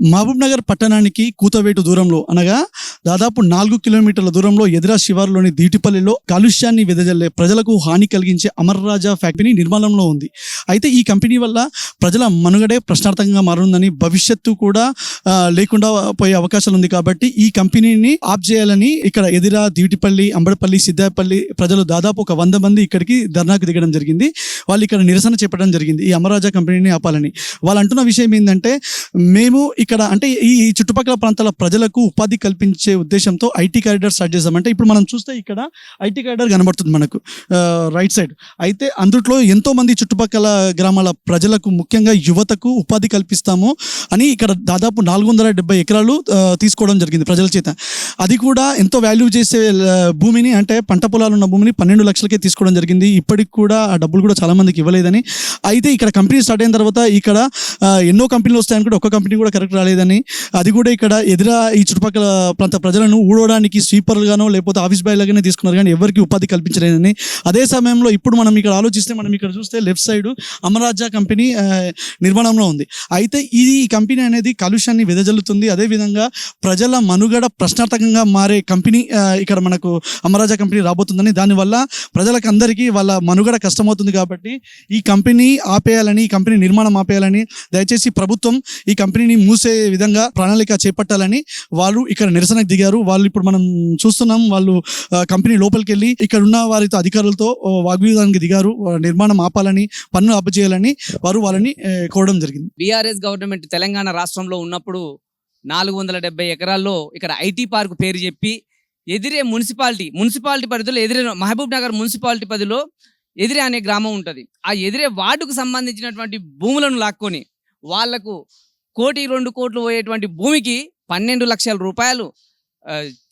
మహబూబ్ నగర్ పట్టణానికి కూతవేటు దూరంలో అనగా దాదాపు నాలుగు కిలోమీటర్ల దూరంలో ఎదురా శివారులోని దీటిపల్లిలో కాలుష్యాన్ని వెదజల్లే ప్రజలకు హాని కలిగించే అమర్రాజా ఫ్యాక్టరీ నిర్మాణంలో ఉంది. అయితే ఈ కంపెనీ వల్ల ప్రజల మనుగడే ప్రశ్నార్థకంగా మారుందని భవిష్యత్తు కూడా లేకుండా పోయే అవకాశాలు ఉంది కాబట్టి ఈ కంపెనీని ఆప్ చేయాలని ఇక్కడ ఎదిరా దీటిపల్లి అంబడపల్లి సిద్దాపల్లి ప్రజలు దాదాపు ఒక వంద మంది ఇక్కడికి ధర్నాకు దిగడం జరిగింది. వాళ్ళు ఇక్కడ నిరసన చెప్పడం జరిగింది ఈ అమరాజా కంపెనీని ఆపాలని. వాళ్ళు అంటున్న విషయం ఏంటంటే మేము ఇక్కడ అంటే ఈ చుట్టుపక్కల ప్రాంతాల ప్రజలకు ఉపాధి కల్పించే ఉద్దేశంతో ఐటీ కారిడార్ స్టార్ట్ చేసామంటే ఇప్పుడు మనం చూస్తే ఇక్కడ ఐటీ కారిడార్ కనబడుతుంది మనకు రైట్ సైడ్ అయితే అందుట్లో ఎంతో మంది చుట్టుపక్కల గ్రామాల ప్రజలకు ముఖ్యంగా యువతకు ఉపాధి కల్పిస్తాము అని ఇక్కడ దాదాపు నాలుగు వందల డెబ్బై ఎకరాలు తీసుకోవడం జరిగింది ప్రజల చేత. అది కూడా ఎంతో వాల్యూ చేసే భూమిని అంటే పంట పొలాలు ఉన్న భూమిని పన్నెండు లక్షలకే తీసుకోవడం జరిగింది. ఇప్పటికి కూడా ఆ డబ్బులు కూడా చాలా మందికి ఇవ్వలేదని. అయితే ఇక్కడ కంపెనీ స్టార్ట్ అయిన తర్వాత ఇక్కడ ఎన్నో కంపెనీలు వస్తాయని కూడా ఒక్క కంపెనీ కూడా కరెక్ట్ రాలేదని. అది కూడా ఇక్కడ ఎదురా ఈ చుట్టుపక్కల ప్రాంత ప్రజలను ఊడవడానికి స్వీపర్లుగానో లేకపోతే ఆఫీస్ బాయ్లాగానే తీసుకున్నారు కానీ ఎవరికి ఉపాధి కల్పించలేదని. అదే సమయంలో ఇప్పుడు మనం ఇక్కడ ఆలోచిస్తే మనం ఇక్కడ చూస్తే లెఫ్ట్ సైడ్ అమరాజా కంపెనీ నిర్మాణంలో ఉంది. అయితే ఇది ఈ కంపెనీ అనేది కాలుష్యాన్ని వెదజల్లుతుంది. అదేవిధంగా ప్రజల మనుగడ ప్రశ్నార్థకంగా మారే కంపెనీ ఇక్కడ మనకు అమరాజా కంపెనీ రాబోతుందని. దానివల్ల ప్రజలకు అందరికీ వాళ్ళ మనుగడ కష్టమవుతుంది కాబట్టి ఈ కంపెనీ ఆపేయాలని ఈ కంపెనీ నిర్మాణం ఆపేయాలని దయచేసి ప్రభుత్వం ఈ కంపెనీని మూసే విధంగా ప్రణాళిక చేపట్టాలని వాళ్ళు ఇక్కడ నిరసన నిరసనకు దిగారు. వాళ్ళు ఇప్పుడు మనం చూస్తున్నాం వాళ్ళు కంపెనీ లోపలికి వెళ్ళి ఇక్కడ ఉన్న వారితో అధికారులతో వాగ్వివాదానికి దిగారు. నిర్మాణం ఆపాలని పన్ను ఆపజేయాలని వారు వాళ్ళని కోరడం జరిగింది. బీఆర్ఎస్ గవర్నమెంట్ తెలంగాణ రాష్ట్రంలో ఉన్నప్పుడు నాలుగు వందల డెబ్బై ఎకరాల్లో ఇక్కడ ఐటీ పార్క్ పేరు చెప్పి ఎదిరే మున్సిపాలిటీ మున్సిపాలిటీ పరిధిలో ఎదిరే మహబూబ్ నగర్ మున్సిపాలిటీ పరిధిలో ఎదిరే అనే గ్రామం ఉంటుంది. ఆ ఎదిరే వార్డుకు సంబంధించినటువంటి భూములను లాక్కొని వాళ్ళకు కోటి రెండు కోట్లు పోయేటువంటి భూమికి పన్నెండు లక్షల రూపాయలు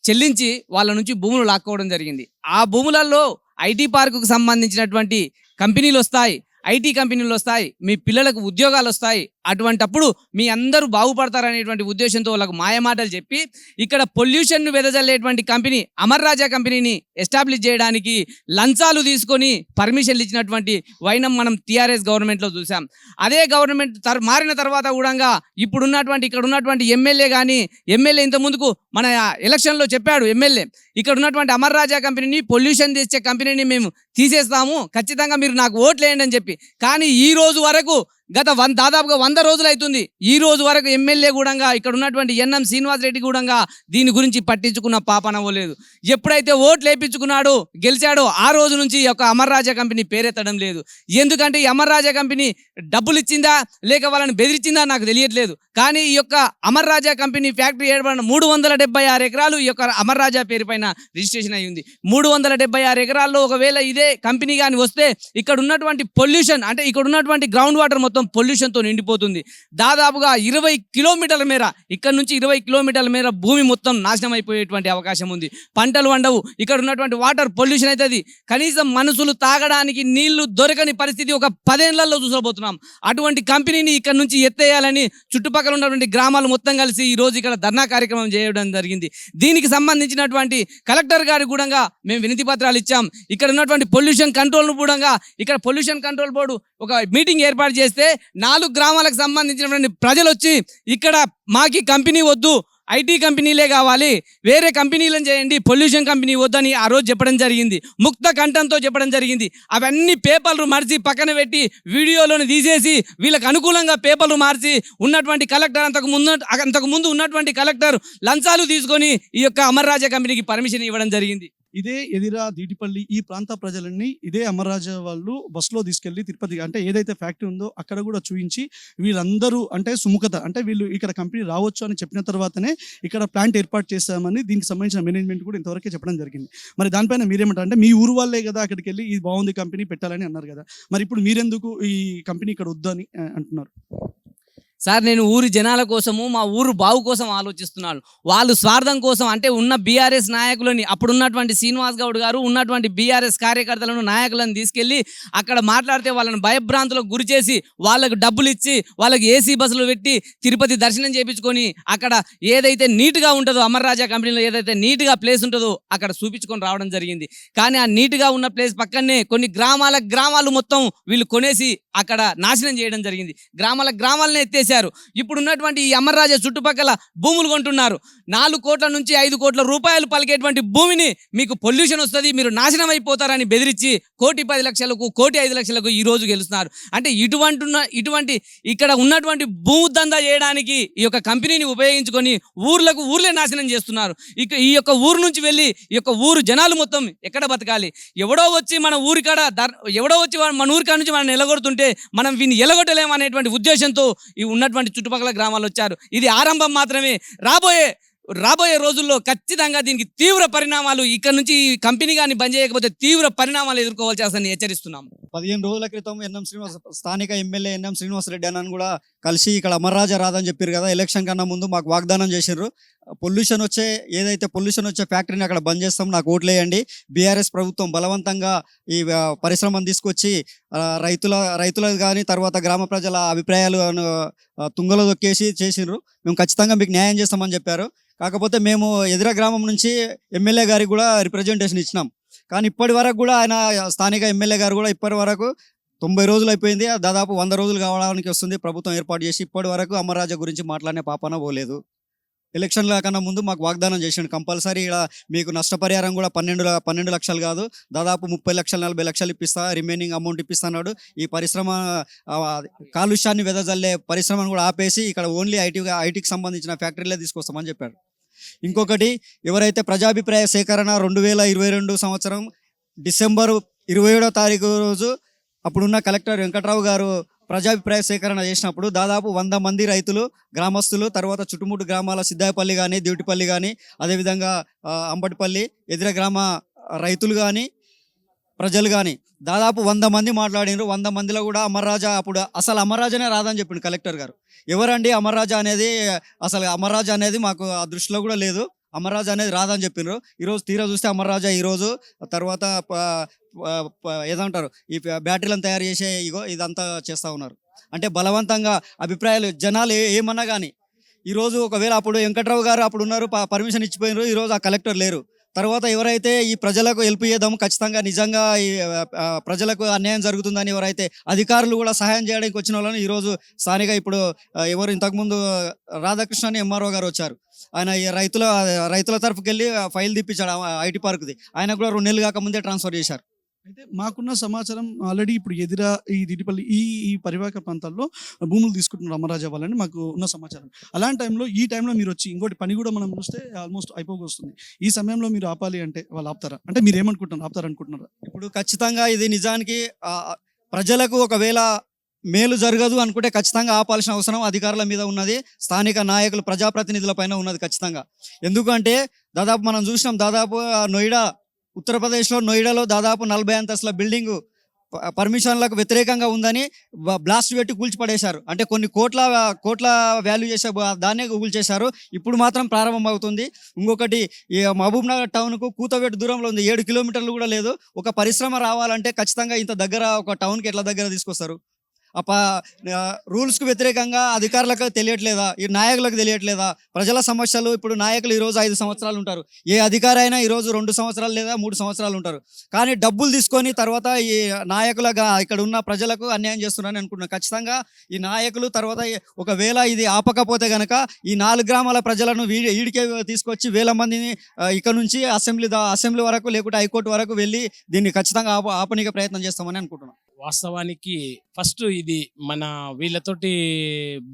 చెల్లించి వాళ్ళ నుంచి భూములు లాక్కోవడం జరిగింది. ఆ భూములలో ఐటీ పార్కుకు సంబంధించినటువంటి కంపెనీలు వస్తాయి. ఐటీ కంపెనీలు వస్తాయి. మీ పిల్లలకు ఉద్యోగాలు వస్తాయి. అటువంటప్పుడు మీ అందరూ బాగుపడతారనేటువంటి ఉద్దేశంతో వాళ్ళకు మాయమాటలు చెప్పి ఇక్కడ పొల్యూషన్ను వెదజల్లేటువంటి కంపెనీ అమర్ రాజా కంపెనీని ఎస్టాబ్లిష్ చేయడానికి లంచాలు తీసుకొని పర్మిషన్లు ఇచ్చినటువంటి వైనం మనం టీఆర్ఎస్ గవర్నమెంట్లో చూసాం అదే గవర్నమెంట్ తర్ మారిన తర్వాత కూడా ఇప్పుడు ఉన్నటువంటి ఇక్కడ ఉన్నటువంటి ఎమ్మెల్యే కానీ ఎమ్మెల్యే ఇంత ముందుకు మన ఎలక్షన్లో చెప్పాడు ఎమ్మెల్యే ఇక్కడ ఉన్నటువంటి అమర్ రాజా కంపెనీని పొల్యూషన్ తెచ్చే కంపెనీని మేము తీసేస్తాము ఖచ్చితంగా మీరు నాకు ఓట్లు వేయండి అని చెప్పి. కానీ ఈ రోజు వరకు గత వన్ దాదాపుగా వంద రోజులు అవుతుంది ఈ రోజు వరకు ఎమ్మెల్యే కూడా ఇక్కడ ఉన్నటువంటి ఎన్ఎం శ్రీనివాస్ రెడ్డి కూడా దీని గురించి పట్టించుకున్న పాపనవ్వలేదు ఎప్పుడైతే ఓట్లు వేయించుకున్నాడో గెలిచాడో ఆ రోజు నుంచి ఒక యొక్క కంపెనీ పేరెత్తడం లేదు. ఎందుకంటే ఈ అమర్రాజా కంపెనీ డబ్బులు ఇచ్చిందా లేక వాళ్ళని బెదిరించిందా నాకు తెలియట్లేదు. కానీ ఈ యొక్క అమర్రాజా కంపెనీ ఫ్యాక్టరీ ఏర్పడిన మూడు వందల డెబ్బై ఆరు ఎకరాలు ఈ యొక్క అమర్రాజా పేరు పైన రిజిస్ట్రేషన్ అయ్యింది. మూడు వందల డెబ్బై ఆరు ఎకరాల్లో ఒకవేళ ఇదే కంపెనీ కానీ వస్తే ఇక్కడ ఉన్నటువంటి పొల్యూషన్ అంటే ఇక్కడ ఉన్నటువంటి గ్రౌండ్ వాటర్ మొత్తం మొత్తం పొల్యూషన్తో నిండిపోతుంది. దాదాపుగా ఇరవై కిలోమీటర్ల మేర ఇక్కడ నుంచి ఇరవై కిలోమీటర్ల మేర భూమి మొత్తం నాశనం అయిపోయేటువంటి అవకాశం ఉంది. పంటలు వండవు ఇక్కడ ఉన్నటువంటి వాటర్ పొల్యూషన్ అవుతుంది కనీసం మనుషులు తాగడానికి నీళ్ళు దొరకని పరిస్థితి ఒక పదేళ్ళలో చూసబోతున్నాం. అటువంటి కంపెనీని ఇక్కడ నుంచి ఎత్తేయాలని చుట్టుపక్కల ఉన్నటువంటి గ్రామాలు మొత్తం కలిసి ఈ రోజు ఇక్కడ ధర్నా కార్యక్రమం చేయడం జరిగింది. దీనికి సంబంధించినటువంటి కలెక్టర్ గారి కూడా మేము వినతి పత్రాలు ఇచ్చాం. ఇక్కడ ఉన్నటువంటి పొల్యూషన్ కంట్రోల్ కూడా ఇక్కడ పొల్యూషన్ కంట్రోల్ బోర్డు ఒక మీటింగ్ ఏర్పాటు చేస్తే నాలుగు గ్రామాలకు సంబంధించినటువంటి ప్రజలు వచ్చి ఇక్కడ మాకి కంపెనీ వద్దు ఐటీ కంపెనీలే కావాలి వేరే కంపెనీలను చేయండి పొల్యూషన్ కంపెనీ వద్దని ఆ రోజు చెప్పడం జరిగింది. ముక్త కంఠంతో చెప్పడం జరిగింది. అవన్నీ పేపర్లు మార్చి పక్కన పెట్టి వీడియోలను తీసేసి వీళ్ళకి అనుకూలంగా పేపర్లు మార్చి ఉన్నటువంటి కలెక్టర్ అంతకు ముందు అంతకు ముందు ఉన్నటువంటి కలెక్టర్ లంచాలు తీసుకొని ఈ యొక్క అమర్రాజా కంపెనీకి పర్మిషన్ ఇవ్వడం జరిగింది. ఇదే ఎదిరా దీటిపల్లి ఈ ప్రాంత ప్రజలన్నీ ఇదే అమర్రాజా వాళ్ళు బస్సులో తీసుకెళ్ళి తిరుపతి అంటే ఏదైతే ఫ్యాక్టరీ ఉందో అక్కడ కూడా చూపించి వీళ్ళందరూ అంటే సుముఖత అంటే వీళ్ళు ఇక్కడ కంపెనీ రావచ్చు అని చెప్పిన తర్వాతనే ఇక్కడ ప్లాంట్ ఏర్పాటు చేస్తామని దీనికి సంబంధించిన మేనేజ్మెంట్ కూడా ఇంతవరకే చెప్పడం జరిగింది. మరి దానిపైన మీరేమంటారు? అంటే మీ ఊరు వాళ్ళే కదా అక్కడికి వెళ్ళి ఇది బాగుంది కంపెనీ పెట్టాలని అన్నారు కదా. మరి ఇప్పుడు మీరెందుకు ఈ కంపెనీ ఇక్కడ వద్దు అని అంటున్నారు? సార్ నేను ఊరి జనాల కోసము మా ఊరు బావు కోసం ఆలోచిస్తున్నాను. వాళ్ళు స్వార్థం కోసం అంటే ఉన్న బీఆర్ఎస్ నాయకులని అప్పుడు ఉన్నటువంటి శ్రీనివాస్ గౌడ్ గారు ఉన్నటువంటి బీఆర్ఎస్ కార్యకర్తలను నాయకులను తీసుకెళ్ళి అక్కడ మాట్లాడితే వాళ్ళని భయభ్రాంతులకు గురి చేసి వాళ్ళకు డబ్బులు ఇచ్చి వాళ్ళకి ఏసీ బస్సులు పెట్టి తిరుపతి దర్శనం చేయించుకొని అక్కడ ఏదైతే నీట్గా ఉంటుందో అమర్ రాజా కంపెనీలో ఏదైతే నీట్గా ప్లేస్ ఉంటుందో అక్కడ చూపించుకొని రావడం జరిగింది. కానీ ఆ నీట్గా ఉన్న ప్లేస్ పక్కనే కొన్ని గ్రామాల గ్రామాలు మొత్తం వీళ్ళు కొనేసి అక్కడ నాశనం చేయడం జరిగింది. గ్రామాల గ్రామాలనే ఎత్తేసారు చేశారు ఇప్పుడు ఉన్నటువంటి ఈ అమర్రాజా చుట్టుపక్కల భూములు కొంటున్నారు. నాలుగు కోట్ల నుంచి ఐదు కోట్ల రూపాయలు పలికేటువంటి భూమిని మీకు పొల్యూషన్ వస్తుంది మీరు నాశనం అయిపోతారని బెదిరించి కోటి పది లక్షలకు కోటి ఐదు లక్షలకు ఈ రోజు గెలుస్తున్నారు. అంటే ఇటువంటి ఇటువంటి ఇక్కడ ఉన్నటువంటి భూదందా చేయడానికి ఈ యొక్క కంపెనీని ఉపయోగించుకొని ఊర్లకు ఊర్లే నాశనం చేస్తున్నారు. ఇక ఈ యొక్క ఊరు నుంచి వెళ్ళి ఈ యొక్క ఊరు జనాలు మొత్తం ఎక్కడ బతకాలి? ఎవడో వచ్చి మన ఊరికాడ ఎవడో వచ్చి మన ఊరికాడ నుంచి మనం నిలగొడుతుంటే మనం వీని ఎలగొట్టలేము అనేటువంటి ఉద్దేశంతో ఈ ఉన్నటువంటి చుట్టుపక్కల గ్రామాలు వచ్చారు. ఇది ఆరంభం మాత్రమే. రాబోయే రాబోయే రోజుల్లో ఖచ్చితంగా దీనికి తీవ్ర పరిణామాలు ఇక్కడ నుంచి ఈ కంపెనీ కానీ బంద్ చేయకపోతే తీవ్ర పరిణామాలు ఎదుర్కోవాల్సి హెచ్చరిస్తున్నాము. పదిహేను రోజుల క్రితం ఎన్ఎం శ్రీనివాస స్థానిక ఎమ్మెల్యే ఎన్ఎం శ్రీనివాసరెడ్డి అన్నను కూడా కలిసి ఇక్కడ అమర్రాజా రాదని చెప్పారు కదా ఎలక్షన్ కన్నా ముందు మాకు వాగ్దానం చేసిండ్రు. పొల్యూషన్ వచ్చే ఏదైతే పొల్యూషన్ వచ్చే ఫ్యాక్టరీని అక్కడ బంద్ చేస్తాం నాకు ఓట్లేయండి బీఆర్ఎస్ ప్రభుత్వం బలవంతంగా ఈ పరిశ్రమను తీసుకొచ్చి రైతుల రైతుల రైతులకు కానీ తర్వాత గ్రామ ప్రజల అభిప్రాయాలు తుంగలు తుంగలో దొక్కేసి చేసిండ్రు. మేము ఖచ్చితంగా మీకు న్యాయం చేస్తామని చెప్పారు. కాకపోతే మేము ఎదుర గ్రామం నుంచి ఎమ్మెల్యే గారికి కూడా రిప్రజెంటేషన్ ఇచ్చినాం. కానీ ఇప్పటి వరకు కూడా ఆయన స్థానిక ఎమ్మెల్యే గారు కూడా ఇప్పటి వరకు తొంభై రోజులు అయిపోయింది. దాదాపు వంద రోజులు కావడానికి వస్తుంది ప్రభుత్వం ఏర్పాటు చేసి. ఇప్పటి వరకు అమరరాజా గురించి మాట్లాడిన పాపన పోలేదు. ఎలక్షన్ల కన్నా ముందు మాకు వాగ్దానం చేసిండు. కంపల్సరీ ఇక్కడ మీకు నష్టపరిహారం కూడా పన్నెండు పన్నెండు లక్షలు కాదు. దాదాపు ముప్పై లక్షలు నలభై లక్షలు ఇప్పిస్తా రిమైనింగ్ అమౌంట్ ఇప్పిస్తున్నాడు ఈ పరిశ్రమ కాలుష్యాన్ని వెదజల్లే పరిశ్రమను కూడా ఆపేసి ఇక్కడ ఓన్లీ ఐటీ ఐటీకి సంబంధించిన ఫ్యాక్టరీలే తీసుకొస్తామని చెప్పాడు. ఇంకొకటి ఎవరైతే ప్రజాభిప్రాయ సేకరణ రెండు వేల ఇరవై రెండు సంవత్సరం డిసెంబర్ ఇరవై ఏడో తారీఖు రోజు అప్పుడున్న కలెక్టర్ వెంకట్రావు గారు ప్రజాభిప్రాయ సేకరణ చేసినప్పుడు దాదాపు వంద మంది రైతులు గ్రామస్తులు తర్వాత చుట్టుముట్టు గ్రామాల సిద్దాయపల్లి కానీ దివిటిపల్లి కానీ అదేవిధంగా అంబటిపల్లి ఎదిర గ్రామ రైతులు కానీ ప్రజలు కానీ దాదాపు వంద మంది మాట్లాడినారు. వంద మందిలో కూడా అమర్రాజా అప్పుడు అసలు అమర్రాజానే రాదని చెప్పిండు కలెక్టర్ గారు. ఎవరండి అమర్రాజా అనేది? అసలు అమర్రాజా అనేది మాకు ఆ దృష్టిలో కూడా లేదు. అమర్రాజా అనేది రాదని చెప్పిండ్రు ఈరోజు తీరా చూస్తే అమర్రాజా ఈరోజు తర్వాత ఏదంటారు? ఈ బ్యాటరీలను తయారు చేసే ఇగో ఇదంతా చేస్తూ ఉన్నారు. అంటే బలవంతంగా అభిప్రాయాలు జనాలు ఏమన్నా కానీ ఈరోజు ఒకవేళ అప్పుడు వెంకట్రావు గారు అప్పుడు ఉన్నారు పర్మిషన్ ఇచ్చిపోయినారు ఈరోజు ఆ కలెక్టర్ లేరు. తర్వాత ఎవరైతే ఈ ప్రజలకు హెల్ప్ చేద్దాము ఖచ్చితంగా నిజంగా ఈ ప్రజలకు అన్యాయం జరుగుతుందని ఎవరైతే అధికారులు కూడా సహాయం చేయడానికి వచ్చిన వాళ్ళని ఈరోజు స్థానిక ఇప్పుడు ఎవరు ఇంతకుముందు రాధాకృష్ణ అని ఎంఆర్ఓ గారు వచ్చారు. ఆయన ఈ రైతుల రైతుల తరఫుకి వెళ్ళి ఫైల్ తెప్పించాడు ఐటీ పార్క్ది. ఆయన కూడా రెండు నెలలు కాక ముందే ట్రాన్స్ఫర్ చేశారు. అయితే మాకున్న సమాచారం ఆల్రెడీ ఇప్పుడు ఎదిరా ఈ దిటిపల్లి ఈ ఈ పరివాహక ప్రాంతాల్లో భూములు తీసుకుంటున్నారు అమరాజా వాళ్ళని మాకు ఉన్న సమాచారం. అలాంటి టైంలో ఈ టైంలో మీరు వచ్చి ఇంకోటి పని కూడా మనం చూస్తే ఆల్మోస్ట్ అయిపోగొస్తుంది. ఈ సమయంలో మీరు ఆపాలి అంటే వాళ్ళు ఆపుతారా? అంటే మీరు ఏమనుకుంటున్నారు? ఆపుతారు అనుకుంటున్నారా? ఇప్పుడు ఖచ్చితంగా ఇది నిజానికి ప్రజలకు ఒకవేళ మేలు జరగదు అనుకుంటే ఖచ్చితంగా ఆపాల్సిన అవసరం అధికారుల మీద ఉన్నది. స్థానిక నాయకులు ప్రజాప్రతినిధుల పైన ఉన్నది ఖచ్చితంగా. ఎందుకంటే దాదాపు మనం చూసినాం దాదాపు నోయిడా ఉత్తరప్రదేశ్లో నోయిడాలో దాదాపు నలభై అంతస్తుల బిల్డింగ్ పర్మిషన్లకు వ్యతిరేకంగా ఉందని బ్లాస్ట్ పెట్టి కూల్చిపడేశారు. అంటే కొన్ని కోట్ల కోట్ల వాల్యూ చేసే దాన్నే కూల్చేశారు. ఇప్పుడు మాత్రం ప్రారంభం అవుతుంది ఇంకొకటి ఈ మహబూబ్ నగర్ టౌన్కు కూతవేటు దూరంలో ఉంది. ఏడు కిలోమీటర్లు కూడా లేదు. ఒక పరిశ్రమ రావాలంటే ఖచ్చితంగా ఇంత దగ్గర ఒక టౌన్కి ఎట్లా దగ్గర తీసుకొస్తారు? రూల్స్కు వ్యతిరేకంగా అధికారులకు తెలియట్లేదా? ఈ నాయకులకు తెలియట్లేదా? ప్రజల సమస్యలు ఇప్పుడు నాయకులు ఈరోజు ఐదు సంవత్సరాలు ఉంటారు. ఏ అధికారి అయినా ఈరోజు రెండు సంవత్సరాలు లేదా మూడు సంవత్సరాలు ఉంటారు. కానీ డబ్బులు తీసుకొని తర్వాత ఈ నాయకులుగా ఇక్కడ ఉన్న ప్రజలకు అన్యాయం చేస్తున్నారని అనుకుంటున్నాను ఖచ్చితంగా ఈ నాయకులు తర్వాత ఒకవేళ ఇది ఆపకపోతే గనక ఈ నాలుగు గ్రామాల ప్రజలను వీ ఈడికే తీసుకొచ్చి వేల మందిని ఇక్కడ నుంచి అసెంబ్లీ అసెంబ్లీ వరకు లేకుంటే హైకోర్టు వరకు వెళ్ళి దీన్ని ఖచ్చితంగా ఆప ఆపనీకి ప్రయత్నం చేస్తామని అనుకుంటున్నాను వాస్తవానికి ఫస్ట్ ఇది మన వీళ్ళతోటి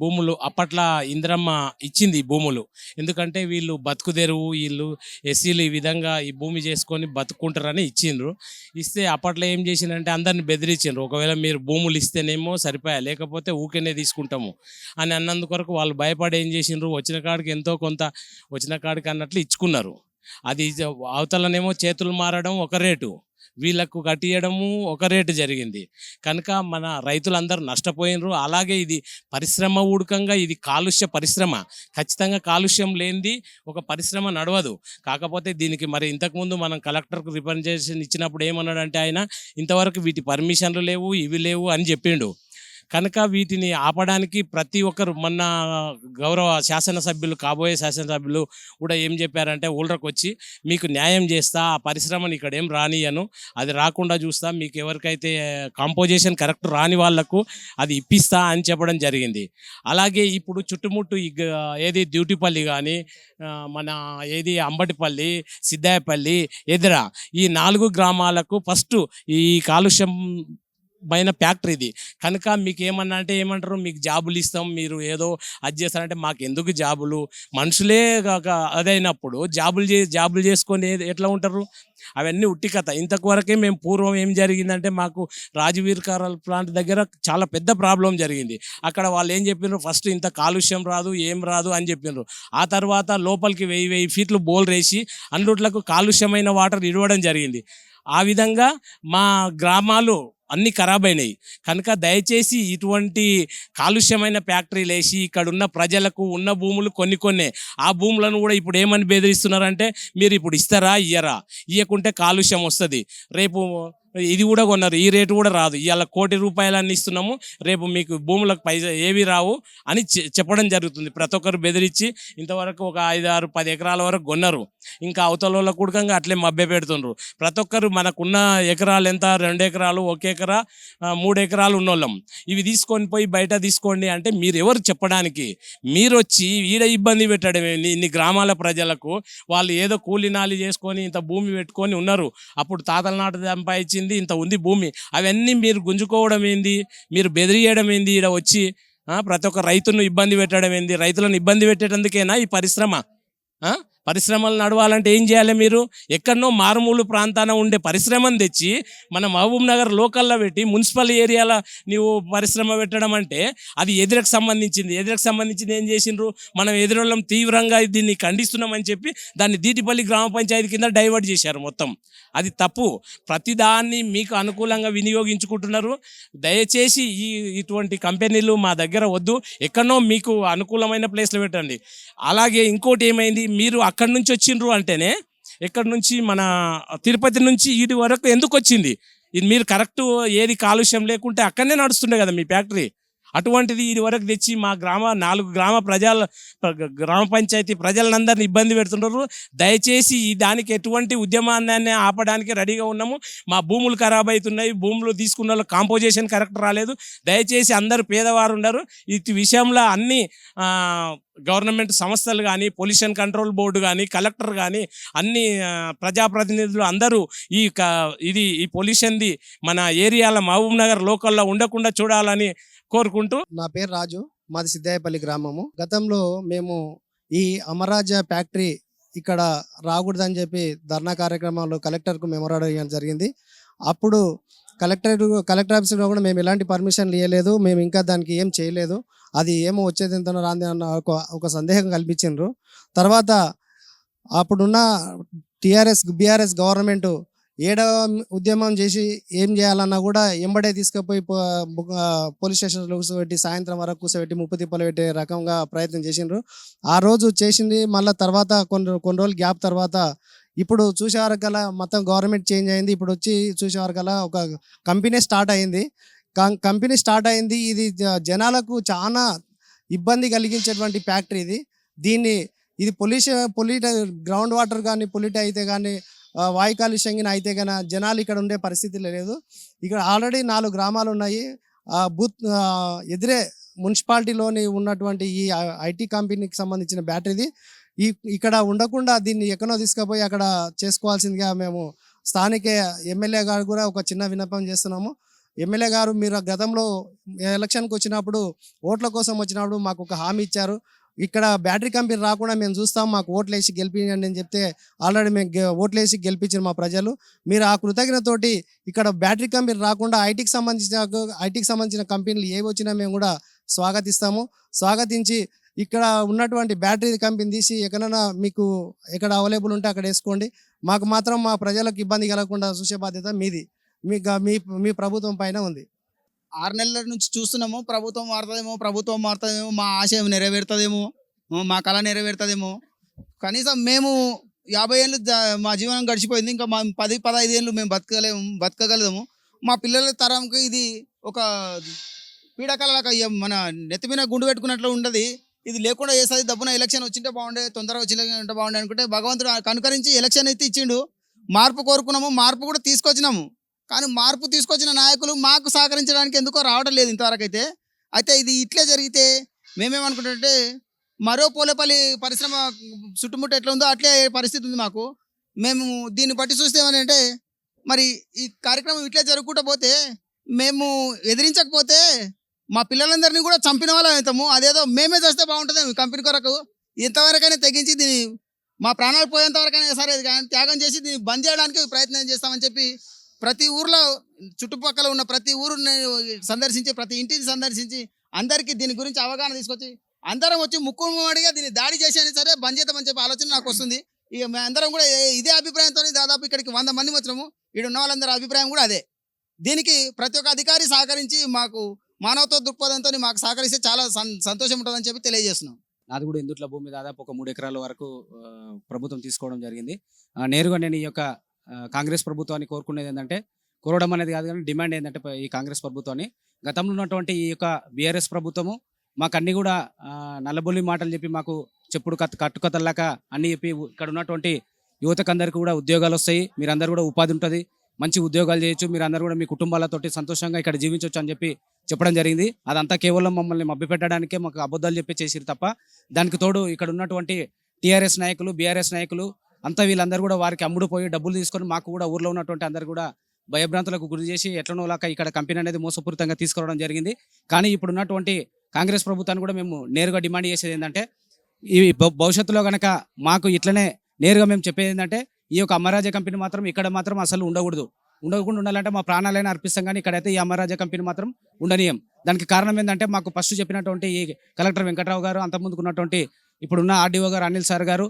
భూములు అప్పట్లో ఇందిరమ్మ ఇచ్చింది భూములు. ఎందుకంటే వీళ్ళు బతుకుదేరువు వీళ్ళు ఎస్సీలు ఈ విధంగా ఈ భూమి చేసుకొని బతుకుంటారని ఇచ్చిండ్రు. ఇస్తే అప్పట్లో ఏం చేసిందంటే అందరిని బెదిరించిండ్రు. ఒకవేళ మీరు భూములు ఇస్తేనేమో సరిపోయా లేకపోతే ఊకేనే తీసుకుంటాము అని అన్నందుకొరకు వాళ్ళు భయపడి ఏం చేసిండ్రు? వచ్చిన కాడికి ఎంతో కొంత వచ్చిన కాడికి అన్నట్లు ఇచ్చుకున్నారు. అది అవతలనేమో చేతులు మారడం ఒక రేటు. వీళ్ళకు కట్టియడము ఒక రేటు జరిగింది. కనుక మన రైతులందరూ నష్టపోయినరు. అలాగే ఇది పరిశ్రమ ఊడకంగా ఇది కాలుష్య పరిశ్రమ. ఖచ్చితంగా కాలుష్యం లేనిది ఒక పరిశ్రమ నడవదు. కాకపోతే దీనికి మరి ఇంతకుముందు మనం కలెక్టర్కు రిప్రజెంటేషన్ ఇచ్చినప్పుడు ఏమన్నాడంటే ఆయన ఇంతవరకు వీటి పర్మిషన్లు లేవు ఇవి లేవు అని చెప్పిండు. కనుక వీటిని ఆపడానికి ప్రతి ఒక్కరు మొన్న గౌరవ శాసనసభ్యులు కాబోయే శాసనసభ్యులు కూడా ఏం చెప్పారంటే ఊళ్ళకి వచ్చి మీకు న్యాయం చేస్తా ఆ పరిశ్రమని ఇక్కడ ఏం రానియను. అది రాకుండా చూస్తా మీకు ఎవరికైతే కాంపోజిషన్ కరెక్ట్ రాని వాళ్ళకు అది ఇప్పిస్తా అని చెప్పడం జరిగింది. అలాగే ఇప్పుడు చుట్టుముట్టు ఏది డ్యూటీపల్లి కానీ మన ఏది అంబటిపల్లి సిద్దాయపల్లి ఎదురా ఈ నాలుగు గ్రామాలకు ఫస్ట్ ఈ కాలుష్యం పైన ఫ్యాక్టరీ ఇది. కనుక మీకు ఏమన్నా అంటే ఏమంటారు మీకు జాబులు ఇస్తాం మీరు ఏదో అది చేస్తారంటే మాకు ఎందుకు జాబులు? మనుషులే కాక అదైనప్పుడు జాబులు చే జాబులు చేసుకొని ఎట్లా ఉంటారు? అవన్నీ ఉట్టి కథ. ఇంతవరకే మేము పూర్వం ఏం జరిగిందంటే మాకు రాజవీర్ కారాల ప్లాంట్ దగ్గర చాలా పెద్ద ప్రాబ్లం జరిగింది. అక్కడ వాళ్ళు ఏం చెప్పినారు ఫస్ట్ ఇంత కాలుష్యం రాదు ఏం రాదు అని చెప్పినారు ఆ తర్వాత లోపలికి వెయ్యి వెయ్యి ఫీట్లు బోల్ రేసి అన్నిట్లకు కాలుష్యమైన వాటర్ ఇవ్వడం జరిగింది. ఆ విధంగా మా గ్రామాలు అన్ని ఖరాబ్ అయినాయి. కనుక దయచేసి ఇటువంటి కాలుష్యమైన ఫ్యాక్టరీలు వేసి ఇక్కడ ఉన్న ప్రజలకు ఉన్న భూములు కొన్ని కొన్ని. ఆ భూములను కూడా ఇప్పుడు ఏమని బెదిరిస్తున్నారంటే మీరు ఇప్పుడు ఇస్తారా ఇయ్యరా? ఇయ్యకుంటే కాలుష్యం వస్తుంది. రేపు ఇది కూడా కొన్నారు ఈ రేటు కూడా రాదు. ఇవాళ కోటి రూపాయలన్నీ ఇస్తున్నాము రేపు మీకు భూములకు పైసా ఏవి రావు అని చె- చెప్పడం జరుగుతుంది. ప్రతి ఒక్కరు బెదిరించి ఇంతవరకు ఒక ఐదు ఆరు పది ఎకరాల వరకు కొన్నారు. ఇంకా అవతల కుడకంగా అట్లే మభ్య పెడుతుండ్రు. ప్రతి ఒక్కరు మనకున్న ఎకరాలు ఎంత? రెండు ఎకరాలు ఒక ఎకరా మూడు ఎకరాలు ఉన్నోళ్ళం. ఇవి తీసుకొని పోయి బయట తీసుకోండి అంటే మీరు ఎవరు చెప్పడానికి? మీరు వచ్చి ఈడ ఇబ్బంది పెట్టడం ఇన్ని గ్రామాల ప్రజలకు వాళ్ళు ఏదో కూలినాలి చేసుకొని ఇంత భూమి పెట్టుకొని ఉన్నారు. అప్పుడు తాతల నాట వచ్చింది ఇంత ఉంది భూమి. అవన్నీ మీరు గుంజుకోవడం ఏంది? మీరు బెదిరియడం ఏంది? ఈడ వచ్చి ప్రతి ఒక్క రైతును ఇబ్బంది పెట్టడం ఏంది? రైతులను ఇబ్బంది పెట్టేటందుకేనా ఈ పరిశ్రమ? పరిశ్రమలు నడవాలంటే ఏం చేయాలి మీరు? ఎక్కడనో మారుమూలు ప్రాంతాన ఉండే పరిశ్రమను తెచ్చి మన మహబూబ్ నగర్ లోకల్లో పెట్టి మున్సిపల్ ఏరియాలో నీవు పరిశ్రమ పెట్టడం అంటే అది ఎదురకు సంబంధించింది. ఎదురకు సంబంధించింది ఏం చేసిండ్రు? మనం ఎదురోళ్ళం తీవ్రంగా దీన్ని ఖండిస్తున్నామని చెప్పి దాన్ని దీటిపల్లి గ్రామ పంచాయతీ కింద డైవర్ట్ చేశారు మొత్తం. అది తప్పు. ప్రతిదాన్ని మీకు అనుకూలంగా వినియోగించుకుంటున్నారు. దయచేసి ఈ ఇటువంటి కంపెనీలు మా దగ్గర వద్దు. ఎక్కడనో మీకు అనుకూలమైన ప్లేస్లో పెట్టండి. అలాగే ఇంకోటి ఏమైంది? మీరు అక్కడి నుంచి వచ్చిండ్రు అంటేనే ఎక్కడి నుంచి మన తిరుపతి నుంచి ఇటు వరకు ఎందుకు వచ్చింది? ఇది మీరు కరెక్ట్ ఏది కాలుష్యం లేకుంటే అక్కడనే నడుస్తుండే కదా మీ ఫ్యాక్టరీ. అటువంటిది ఇది వరకు తెచ్చి మా గ్రామ నాలుగు గ్రామ ప్రజల గ్రామ పంచాయతీ ప్రజలందరినీ ఇబ్బంది పెడుతున్నారు దయచేసి ఈ దానికి ఎటువంటి ఉద్యమాన్ని ఆపడానికి రెడీగా ఉన్నాము. మా భూములు ఖరాబ్ అవుతున్నాయి. భూములు తీసుకున్న వాళ్ళు కాంపోజిషన్ కరెక్ట్ రాలేదు. దయచేసి అందరూ పేదవారు ఉన్నారు ఈ విషయంలో అన్ని గవర్నమెంట్ సంస్థలు కానీ పొల్యూషన్ కంట్రోల్ బోర్డు కానీ కలెక్టర్ కానీ అన్ని ప్రజాప్రతినిధులు అందరూ ఈ క- ఇది ఈ పొల్యూషన్ది మన ఏరియాల మహబూబ్ నగర్ లోకల్లో ఉండకుండా చూడాలని కోరుకుంటూ నా పేరు రాజు. మాది సిద్ధాయపల్లి గ్రామము. గతంలో మేము ఈ అమరాజ ఫ్యాక్టరీ ఇక్కడ రాకూడదని చెప్పి ధర్నా కార్యక్రమాలు కలెక్టర్కు మెమోరాండం ఇవ్వడం జరిగింది. అప్పుడు కలెక్టర్ కలెక్టర్ ఆఫీస్లో కూడా మేము ఎలాంటి పర్మిషన్లు ఇవ్వలేదు మేము ఇంకా దానికి ఏం చేయలేదు. అది ఏమో వచ్చేది ఎంత రాంది అన్న ఒక ఒక సందేహం కల్పించిండ్రు. తర్వాత అప్పుడున్న టిఆర్ఎస్ బీఆర్ఎస్ గవర్నమెంట్ ఏడవ ఉద్యమం చేసి ఏం చేయాలన్నా కూడా ఎంబడే తీసుకుపోయి పోలీస్ స్టేషన్లో కూర్చోబెట్టి సాయంత్రం వరకు కూర్చోబెట్టి ముప్పు తిప్పలు పెట్టే రకంగా ప్రయత్నం చేసిండ్రు. ఆ రోజు చేసింది మళ్ళీ తర్వాత కొన్ని కొన్ని రోజులు గ్యాప్ తర్వాత ఇప్పుడు చూసేవారు గల మొత్తం గవర్నమెంట్ చేంజ్ అయింది. ఇప్పుడు వచ్చి చూసే గల ఒక కంపెనీ స్టార్ట్ అయింది. కం- కంపెనీ స్టార్ట్ అయింది. ఇది జ- జనాలకు చాలా ఇబ్బంది కలిగించేటువంటి ఫ్యాక్టరీ ఇది. దీన్ని ఇది పొల్యూషన్ పొల్యూట్ గ్రౌండ్ వాటర్ కానీ పొల్యూట్ అయితే కానీ వాయు కాలుష్యంగా అయితే కానీ జనాలు ఇక్కడ ఉండే పరిస్థితి లేదు. ఇక్కడ ఆల్రెడీ నాలుగు గ్రామాలు ఉన్నాయి. బూత్ ఎదురే మున్సిపాలిటీలోని ఉన్నటువంటి ఈ ఐటీ కంపెనీకి సంబంధించిన బ్యాటరీది. ఈ ఇక్కడ ఉండకుండా దీన్ని ఎక్కడో తీసుకుపోయి అక్కడ చేసుకోవాల్సిందిగా మేము స్థానిక ఎమ్మెల్యే గారు కూడా ఒక చిన్న విన్నపం చేస్తున్నాము. ఎమ్మెల్యే గారు మీరు గతంలో ఎలక్షన్కి వచ్చినప్పుడు ఓట్ల కోసం వచ్చినప్పుడు మాకు ఒక హామీ ఇచ్చారు. ఇక్కడ బ్యాటరీ కంపెనీ రాకుండా మేము చూస్తాం మాకు ఓట్లు వేసి గెలిపించండి అని చెప్తే ఆల్రెడీ మేము ఓట్లేసి ఓట్లు వేసి గెలిపించారు మా ప్రజలు. మీరు ఆ కృతజ్ఞతతోటి ఇక్కడ బ్యాటరీ కంపెనీ రాకుండా ఐటీకి సంబంధించిన ఐటీకి సంబంధించిన కంపెనీలు ఏవి వచ్చినా మేము కూడా స్వాగతిస్తాము. స్వాగతించి ఇక్కడ ఉన్నటువంటి బ్యాటరీ కంపెనీ తీసి ఎక్కడైనా మీకు ఎక్కడ అవైలబుల్ ఉంటే అక్కడ వేసుకోండి. మాకు మాత్రం మా ప్రజలకు ఇబ్బంది కలగకుండా చూసే బాధ్యత మీది. మీ మీ ప్రభుత్వం పైన ఉంది. ఆరు నెలల నుంచి చూస్తున్నాము. ప్రభుత్వం మారుతుందేమో ప్రభుత్వం మారుతుందేమో మా ఆశయం నెరవేరుతుందేమో మా కళ నెరవేరుతుందేమో. కనీసం మేము యాభై ఏళ్ళు మా జీవనం గడిచిపోయింది. ఇంకా మా పది పదహైదు ఏళ్ళు మేము బతకలేము బతకగలము మా పిల్లల తరంకి ఇది ఒక పీడకలలాగా మన నెత్తి మీద గుండు పెట్టుకున్నట్లు ఉండదు. ఇది లేకుండా చేస్తుంది దబ్బున ఎలక్షన్ వచ్చింటే బాగుండే తొందరగా వచ్చింటే బాగుండే అనుకుంటే భగవంతుడు కనుకరించి ఎలక్షన్ అయితే ఇచ్చిండు. మార్పు కోరుకున్నాము మార్పు కూడా తీసుకొచ్చినాము. కానీ మార్పు తీసుకొచ్చిన నాయకులు మాకు సహకరించడానికి ఎందుకో రావడం లేదు ఇంతవరకు అయితే అయితే ఇది ఇట్లే జరిగితే మేమేమనుకుంటుంటే మరో పోలేపల్లి పరిశ్రమ చుట్టుముట్ట ఎట్లా ఉందో అట్లే పరిస్థితి ఉంది మాకు. మేము దీన్ని బట్టి చూస్తే ఏమనంటే మరి ఈ కార్యక్రమం ఇట్లే జరుగుకుంటూ పోతే మేము ఎదిరించకపోతే మా పిల్లలందరినీ కూడా చంపిన వాళ్ళం అవుతాము. అదేదో మేమే చేస్తే బాగుంటుంది కంపెనీ కొరకు. ఇంతవరకైనా తెగించి దీన్ని మా ప్రాణాలు పోయేంతవరకైనా సరే ఇది కానీ త్యాగం చేసి దీన్ని బంద్ చేయడానికి ప్రయత్నం చేస్తామని చెప్పి ప్రతి ఊర్లో చుట్టుపక్కల ఉన్న ప్రతి ఊరుని సందర్శించి ప్రతి ఇంటిని సందర్శించి అందరికీ దీని గురించి అవగాహన తీసుకొచ్చి అందరం వచ్చి ముక్కు దీన్ని దాడి చేసేయని సరే బంద్ చేద్దామని చెప్పి ఆలోచన నాకు వస్తుంది. ఇక మేము అందరం కూడా ఇదే అభిప్రాయంతో దాదాపు ఇక్కడికి వంద మంది వచ్చినాము. ఇక్కడ ఉన్న వాళ్ళందరి అభిప్రాయం కూడా అదే. దీనికి ప్రతి ఒక్క అధికారి సహకరించి మాకు మానవత్వ దృక్పథంతో మాకు సహకరిస్తే చాలా సంతోషం ఉంటుందని చెప్పి తెలియజేస్తున్నాం. నాది కూడా ఇందుట్ల భూమి దాదాపు ఒక మూడు ఎకరాల వరకు ప్రభుత్వం తీసుకోవడం జరిగింది. నేరుగా నేను ఈ యొక్క కాంగ్రెస్ ప్రభుత్వాన్ని కోరుకునేది ఏంటంటే కోరడం అనేది కాదు కానీ డిమాండ్ ఏంటంటే ఈ కాంగ్రెస్ ప్రభుత్వాన్ని. గతంలో ఉన్నటువంటి ఈ యొక్క బీఆర్ఎస్ ప్రభుత్వము మాకు అన్ని కూడా నల్లబొల్లి మాటలు చెప్పి మాకు చెప్పుడు కత్ కట్టుకతల్లాక అన్ని చెప్పి ఇక్కడ ఉన్నటువంటి యువతకు అందరికీ కూడా ఉద్యోగాలు వస్తాయి. మీరందరూ కూడా ఉపాధి ఉంటుంది. మంచి ఉద్యోగాలు చేయొచ్చు. మీరు అందరూ కూడా మీ కుటుంబాలతోటి సంతోషంగా ఇక్కడ జీవించవచ్చు అని చెప్పి చెప్పడం జరిగింది. అదంతా కేవలం మమ్మల్ని మభ్యపెట్టడానికే మాకు అబద్ధాలు చెప్పి చేసిరు తప్ప దానికి తోడు ఇక్కడ ఉన్నటువంటి టీఆర్ఎస్ నాయకులు బీఆర్ఎస్ నాయకులు అంతా వీళ్ళందరూ కూడా వారికి అమ్ముడు పోయి డబ్బులు తీసుకొని మాకు కూడా ఊర్లో ఉన్నటువంటి అందరు కూడా భయభ్రాంతులకు గురి చేసి ఎట్లనో లాక ఇక్కడ కంపెనీ అనేది మోసపూరితంగా తీసుకురావడం జరిగింది. కానీ ఇప్పుడు ఉన్నటువంటి కాంగ్రెస్ ప్రభుత్వాన్ని కూడా మేము నేరుగా డిమాండ్ చేసేది ఏంటంటే ఈ భవిష్యత్తులో కనుక మాకు ఇట్లనే నేరుగా మేము చెప్పేది ఏంటంటే ఈ యొక్క అమరాజ కంపెనీ మాత్రం ఇక్కడ మాత్రం అసలు ఉండకూడదు. ఉండకుండా ఉండాలంటే మా ప్రాణాలైనా అర్పిస్తాం కానీ ఇక్కడైతే ఈ అమరాజ కంపెనీ మాత్రం ఉండనీయం. దానికి కారణం ఏంటంటే మాకు ఫస్ట్ చెప్పినటువంటి ఈ కలెక్టర్ వెంకట్రావు గారు అంతకుముందుకున్నటువంటి ఇప్పుడున్న ఆర్డీఓ గారు అనిల్ సార్ గారు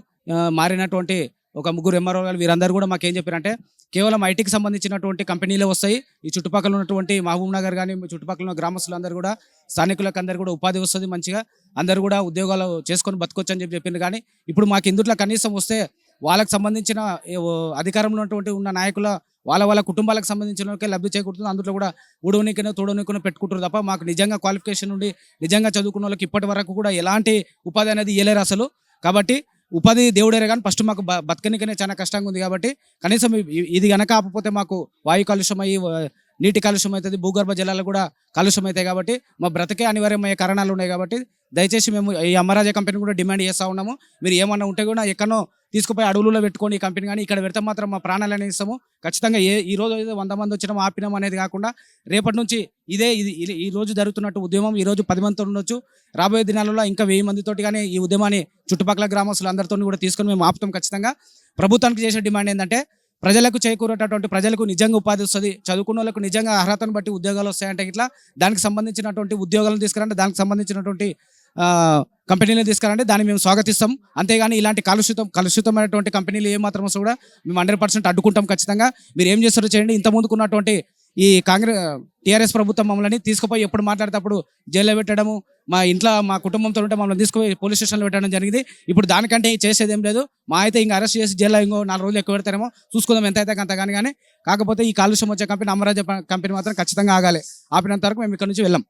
మారినటువంటి ఒక ముగ్గురు ఎంఆర్ఓ గారు వీరందరూ కూడా మాకు ఏం చెప్పారంటే కేవలం ఐటీకి సంబంధించినటువంటి కంపెనీలే వస్తాయి. ఈ చుట్టుపక్కల ఉన్నటువంటి మహబూబ్ నగర్ కానీ చుట్టుపక్కల ఉన్న గ్రామస్తులందరూ కూడా స్థానికులకు అందరు కూడా ఉపాధి వస్తుంది మంచిగా. అందరూ కూడా ఉద్యోగాలు చేసుకొని బతకొచ్చు అని చెప్పి చెప్పింది కానీ ఇప్పుడు మాకు ఇందుట్లో కనీసం వస్తే వాళ్ళకి సంబంధించిన ఓ, అధికారంలో ఉన్నటువంటి ఉన్న నాయకుల వాళ్ళ వాళ్ళ కుటుంబాలకు సంబంధించిన లబ్ధి చేకూరుతుంది. అందులో కూడా ఊడవనికనో తోడవనికనో పెట్టుకుంటారు తప్ప మాకు నిజంగా క్వాలిఫికేషన్ ఉండి నిజంగా చదువుకున్న వాళ్ళకి ఇప్పటి వరకు కూడా ఎలాంటి ఉపాధి అనేది ఇవ్వలేరు అసలు. కాబట్టి ఉపాధి దేవుడేరే కానీ ఫస్ట్ మాకు బతకనికనే చాలా కష్టంగా ఉంది కాబట్టి కనీసం ఇది గనక ఆపపోతే మాకు వాయు కాలుష్యం అయ్యి నీటి కాలుష్యం అవుతుంది భూగర్భ జలాలు కూడా కాలుష్యం అవుతాయి కాబట్టి మా బ్రతకే అనివార్యమయ్యే కారణాలు ఉన్నాయి కాబట్టి దయచేసి మేము ఈ అమరాజ కంపెనీ కూడా డిమాండ్ చేస్తూ ఉన్నాము. మీరు ఏమన్నా ఉంటే కూడా ఎక్కడో తీసుకుపోయి అడవులలో పెట్టుకొని ఈ కంపెనీ కానీ ఇక్కడ పెడితే మాత్రం మా ప్రాణాలు ఇస్తాము ఖచ్చితంగా ఏ ఈ రోజు ఏదో వంద మంది వచ్చినాం ఆపినాం అనేది కాకుండా రేపటి నుంచి ఇదే ఇది ఈ రోజు జరుగుతున్నట్టు ఉద్యమం ఈ రోజు పది మందితో ఉండొచ్చు. రాబోయే దినాలలో ఇంకా వెయ్యి మందితోటి కానీ ఈ ఉద్యమాన్ని చుట్టుపక్కల గ్రామస్తులు అందరితో కూడా తీసుకొని మేము ఆపుతాం ఖచ్చితంగా. ప్రభుత్వానికి చేసే డిమాండ్ ఏంటంటే ప్రజలకు చేకూరేటటువంటి ప్రజలకు నిజంగా ఉపాధి వస్తుంది. చదువుకున్న వాళ్ళకు నిజంగా అర్హతను బట్టి ఉద్యోగాలు వస్తాయంటే ఇట్లా దానికి సంబంధించినటువంటి ఉద్యోగాలను తీసుకురండి. దానికి సంబంధించినటువంటి కంపెనీలు తీసుకురండి. దాన్ని మేము స్వాగతిస్తాం. అంతేగాని ఇలాంటి కలుషితం కలుషితమైనటువంటి కంపెనీలు ఏమాత్రం కూడా మేము హండ్రెడ్ పర్సెంట్ అడ్డుకుంటాం ఖచ్చితంగా. మీరు ఏం చేస్తారో చేయండి. ఇంత ముందుకు ఉన్నటువంటి ఈ కాంగ్రెస్ టీఆర్ఎస్ ప్రభుత్వం మమ్మల్ని తీసుకుపోయి ఎప్పుడు మాట్లాడేటప్పుడు జైల్లో పెట్టడము మా ఇంట్లో మా కుటుంబంతో ఉంటే మమ్మల్ని తీసుకుపోయి పోలీస్ స్టేషన్లో పెట్టడం జరిగింది. ఇప్పుడు దానికంటే చేసేది ఏం లేదు. మా అయితే ఇంకా అరెస్ట్ చేసి జైల్లో ఇంకో నాలుగు రోజులు ఎక్కువ పెడతారేమో చూసుకుందాం ఎంత అయితే అంత కానీ కానీ. కాకపోతే ఈ కాలుష్యం వచ్చే కంపెనీ అమరాజ కంపెనీ మాత్రం ఖచ్చితంగా ఆగాలి. ఆపినంత వరకు మేము ఇక్కడ నుంచి వెళ్ళాం.